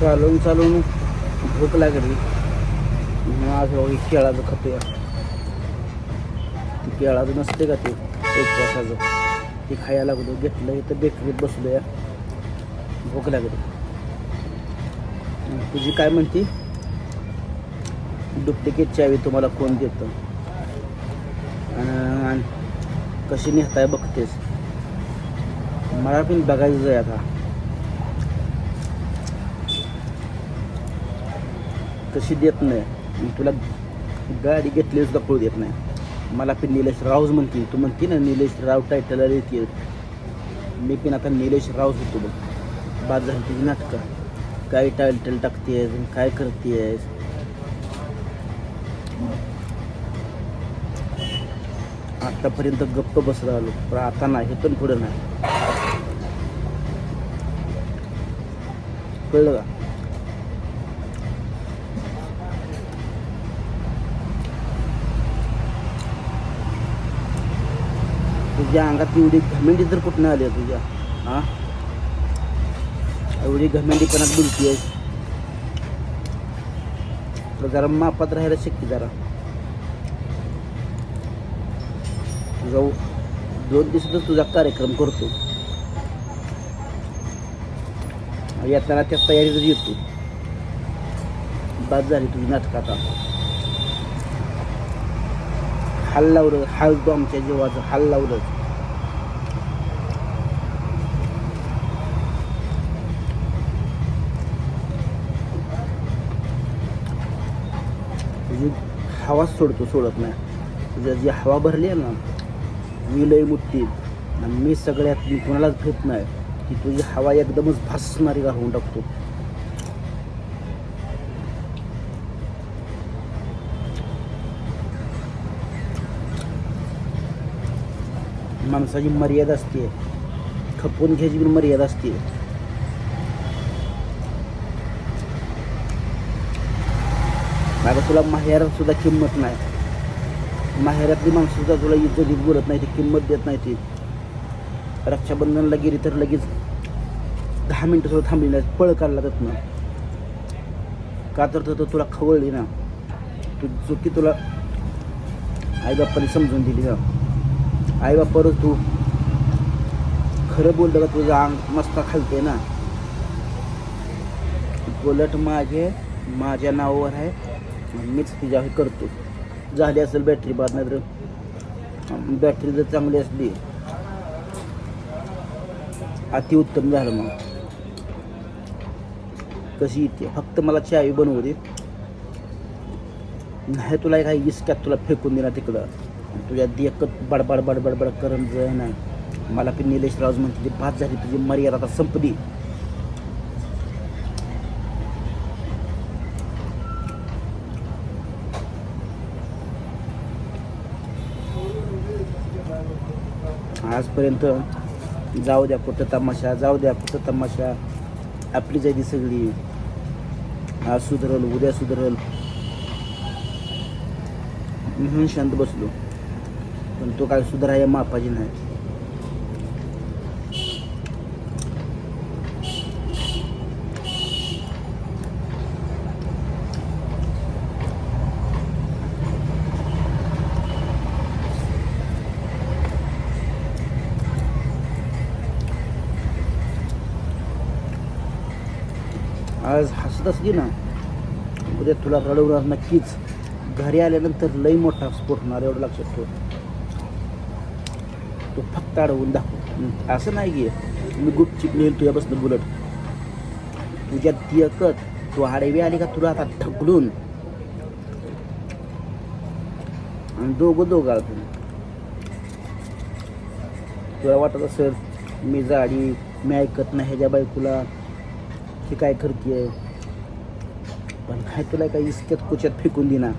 चालवून चालवून भूक लागली. म्हणून आज बघ केळाचं खातोय. ते केळाचं नसते का ते? उपवासाचं. ते खायला लागलो. घेतलं इथं बेकरीत बसलो या भूक लागली. तुझी काय म्हणती? डुप्लिकेट चावी तुम्हाला कोण देतं? आणि कशी नेताय बघतेस. मला पण बघायचं आहे आता. तशी देत नाही. मी तुला गाडी घेतली सुद्धा कळू देत नाही. मला पण निलेश रावच म्हणते तू म्हणते ना निलेश राव टायटलला येते मी पण आता निलेश रावच होतो बघ. बाद झाली तुझी नाटकं. काय टायटल टाकतेस काय करतेस? आतापर्यंत गप्प बस आलो. पण आता नाही पण पुढं नाही. कळलं का? तुझ्या अंगात एवढी घमेंडी तर कुठनं आली तुझ्या? हा? एवढी घमेंडीपणात बोलती आहे तुला जरा मापात राहायला शिकते जरा. तुझा दोन दिवसातच तुझा कार्यक्रम करतो. येताना त्या तयारीतच येतो. बाद झाली तुझी नाटकात हाल लावलं हाल आमच्या जीवाचं हाल लावलं तुझी हवाच सोडतो सोडत नाही. तुझ्या जी हवा भरली आहे ना मी लय मुठ्ठी मी सगळ्यात मी कोणालाच भेट नाही की तुझी हवा एकदमच भासणारी घालून टाकतो. माणसाची मर्यादा असते. खपवून घ्यायची पण मर्यादा असते. आता तुला माहेरात सुद्धा किंमत नाही. माहेरातली माणसं सुद्धा तुला इज्जतीत बोलत नाही ती किंमत देत नाही ती रक्षाबंधनला गेली तर लगेच दहा मिनटं सुद्धा थांबली नाही पळ काढला जात ना का तर तो तुला खवळली ना. तू चुकी तुला आई बाप्पाने समजून दिली ना. आई आईबापावरच तू. खरं बोललं का तुझं अंग मस्त खालते ना? बुलट माझे माझ्या नावावर आहे मीच तिच्या हे करतो. झाली असेल बॅटरी बाद नाही तर बॅटरी जर चांगली असली अतिउत्तम झालं मग. कशी येते? फक्त मला चावी बनवू दे. नाही तुला काही इसक्यात तुला फेकून देणार तिकडं. तुझ्या देखत बडबड बडबड बड करण जाय नाही मला पण निलेश राज म्हणते ती झाली तुझी मर्यादा आता संपली. आजपर्यंत जाऊ द्या कुठं तमाशा जाऊ द्या कुठं तमाशा. आपली जायची सगळी. आज सुधरल उद्या सुधरल. म्हणून शांत बसलो. पण तो काय सुधाराय मापाची नाही. आज हसत असली ना उद्या तुला रडवणार नक्कीच. घरी आल्यानंतर लई मोठा स्फोट होणार एवढं लक्षात ठेव. तो फक्त अडवून दाखव असं नाही की मी गुपचिप नेईल तुझ्यापासून बुलट तुझ्या तियकत तू आडवी आली का तुला आता ढकलून आणि दोघं दोघं आळतून तुला वाटत असेल मी जाडी मी ऐकत नाही ह्याच्या बायकोला हे काय करते पण काय तुला काय इतक्यात कुच्यात फेकून देना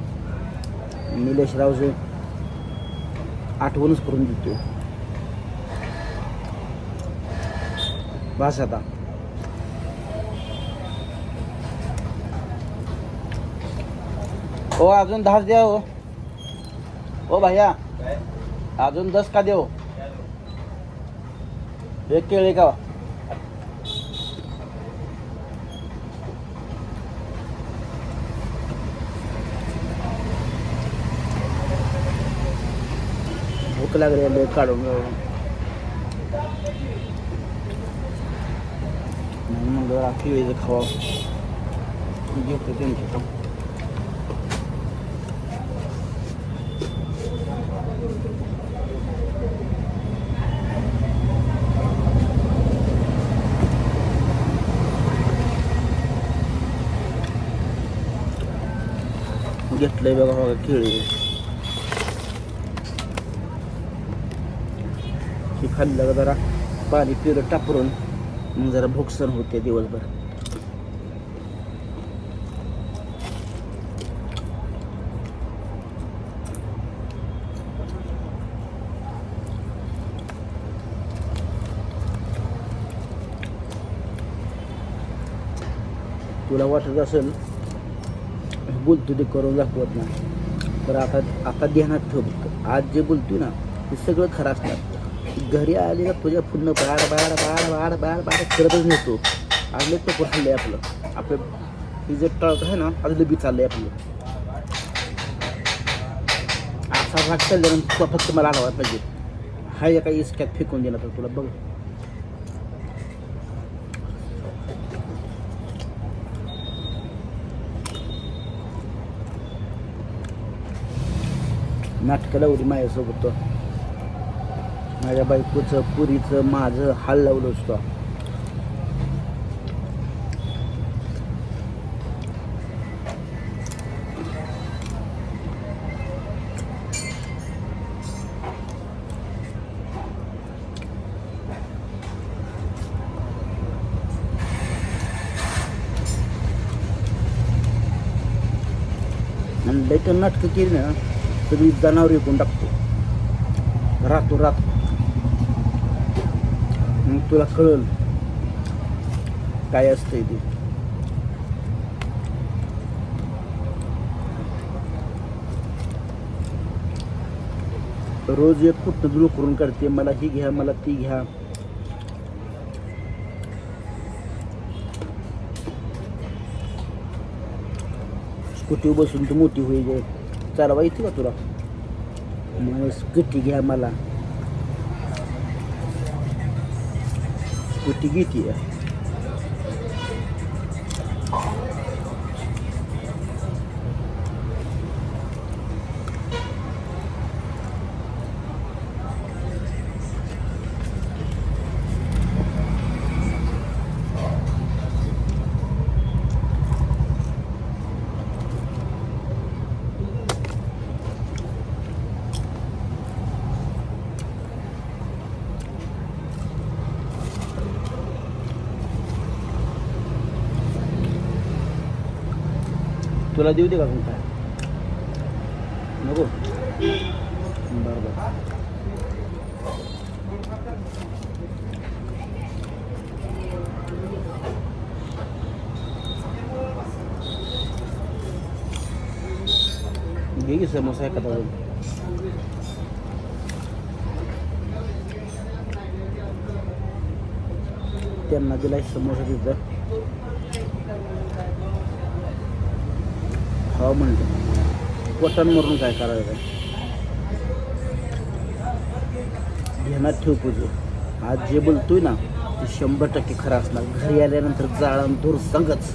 निलेश रावचं आठवणच करून देतो बस अदा ओ, अजून दस दे ओ ओ, भैया, अजून दस का दे एक केळी का भूख लग रही है लेकर म्हणून म्हणलं राखी वेळेचं खावा घेतो त्यांच्या घेतलंय बघा बघा केळी हे खाल्लं का जरा पाणी पिरं टापरून मग जरा भूकसण होते दिवसभर. तुला वाटत असेल बोलतो ते करून दाखवत नाही. तर आता आता ध्यानात ठेव आज जे बोलतोय ना ते सगळं खरं असणार. घरी आले का तुझ्या पुन्हा बाड बाड बाड बाड बाड बाड करतच नेतो आले लय तो हल्लंय आपलं. आपलं हे जे टळक आहे ना आज बी चाललंय आपलं. असा भाग चालल्यानंतर तुला फक्त मला आढावा पाहिजे. हा एका इस्क्यात फेकून दिला तर तुला बघ. नाटकाला उडी माझ्यासोबत. तो माझ्या बायकोचं पुरीचं माझं हाल लावलं असतो आणि नाटकं केली ना सगळी जनावर विकून टाकतो. रातो रात मग तुला कळल काय असतंय ते. रोज एक कुठं दुरू करून काढते. मला ही घ्या मला ती घ्या. स्कूटी बसून तू मोठी होईल. चालवा येते का तुला? मग स्कूटी घ्या मला. स्कूटी घेते तुला देऊ दे का कोणता नको? बरं बरं. घे की समोसा एखादा अजून त्यांना दिलाय समोसा तिथं. हो म्हणलं पोटान मरून काय करायचं ध्यानात ठेव पूजे. आज जे बोलतोय ना ते शंभर टक्के खरं असणार. घरी आल्यानंतर जाळण दूर संगच.